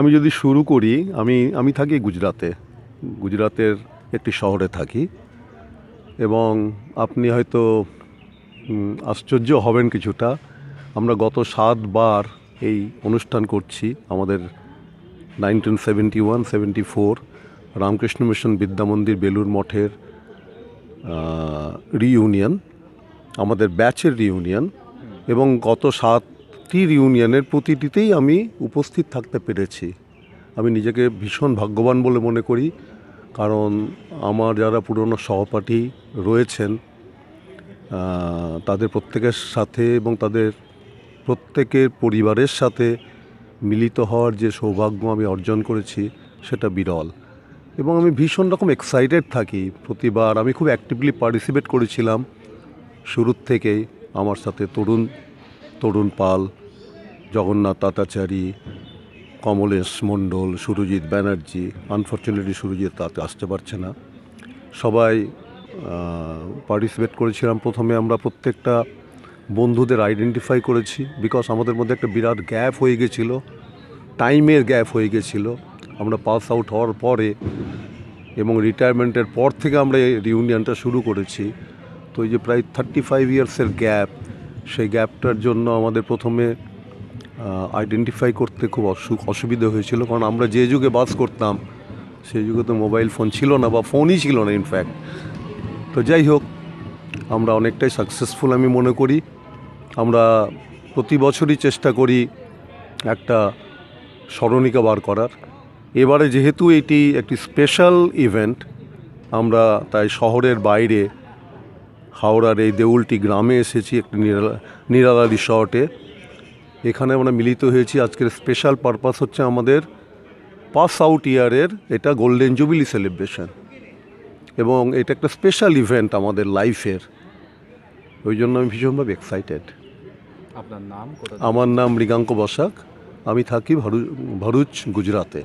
আমি যদি শুরু করি, আমি আমি থাকি গুজরাতে। গুজরাতের একটি শহরে থাকি। এবং আপনি হয়তো আশ্চর্য হবেন কিছুটা। আমরা গত সাতবার এই অনুষ্ঠান করছি আমাদের nineteen seventy one, seventy four Ramakrishna Mission Vidyamandir Belur মঠের রিইউনিয়ন আমাদের ব্যাচের রিইউনিয়ন এবং গত সাতটি রিউনিয়নের প্রতিটিতেই আমি উপস্থিত থাকতে পেরেছি। আমি নিজেকে ভীষণ ভাগ্যবান বলে মনে করি, কারণ আমার যারা পুরনো সহপাঠী রয়েছেন তাদের প্রত্যেকের সাথে এবং তাদের প্রত্যেকের পরিবারের সাথে মিলিত হওয়ার যে সৌভাগ্য আমি অর্জন করেছি, সেটা বিরল। এবং আমি ভীষণ রকম এক্সাইটেড থাকি। প্রতিবার আমি খুব অ্যাক্টিভলি পার্টিসিপেট করেছিলাম। শুরুর থেকেই আমার সাথে তরুণ তরুণ পাল জগন্নাথ তাতাচারী, কমলেশ মণ্ডল, সুরজিৎ ব্যানার্জি আনফর্চুনেটলি সুরজিৎ তাতে আসতে পারছে না। সবাই পার্টিসিপেট করেছিলাম। প্রথমে আমরা প্রত্যেকটা বন্ধুদের আইডেন্টিফাই করেছি বিকজ আমাদের মধ্যে একটা বিরাট গ্যাপ হয়ে গেছিল। টাইমের গ্যাপ হয়ে গেছিল। আমরা পাস আউট হওয়ার পরে এবং রিটায়ারমেন্টের পর থেকে আমরা এই রিউনিয়নটা শুরু করেছি। তো এই যে প্রায় থার্টি ফাইভ ইয়ার্সের গ্যাপ সেই গ্যাপটার জন্য আমাদের প্রথমে আইডেন্টিফাই করতে খুব অসু- অসুবিধা হয়েছিল। কারণ আমরা যে যুগে বাস করতাম, সেই যুগে তো মোবাইল ফোন ছিল না বা ফোনই ছিল না ইনফ্যাক্ট তো যাই হোক, আমরা অনেকটাই সাকসেসফুল আমি মনে করি। আমরা প্রতি বছরই চেষ্টা করি একটা স্মরণিকা বার করার। এবারে যেহেতু এটি একটি স্পেশাল ইভেন্ট আমরা তাই শহরের বাইরে হাওড়ার এই দেউলটি গ্রামে এসেছি, একটি নিরালা নিরালা রিসর্টে এখানে আমরা মিলিত হয়েছি। আজকের স্পেশাল পারপাস হচ্ছে আমাদের পাস আউট ইয়ারের এটা গোল্ডেন জুবিলি সেলিব্রেশন এবং এটা একটা স্পেশাল ইভেন্ট আমাদের লাইফের ওই জন্য আমি ভীষণভাবে এক্সাইটেড আপনার নাম আমার নাম মৃগাঙ্ক বসাক। আমি থাকি ভরু ভরুচ গুজরাতে।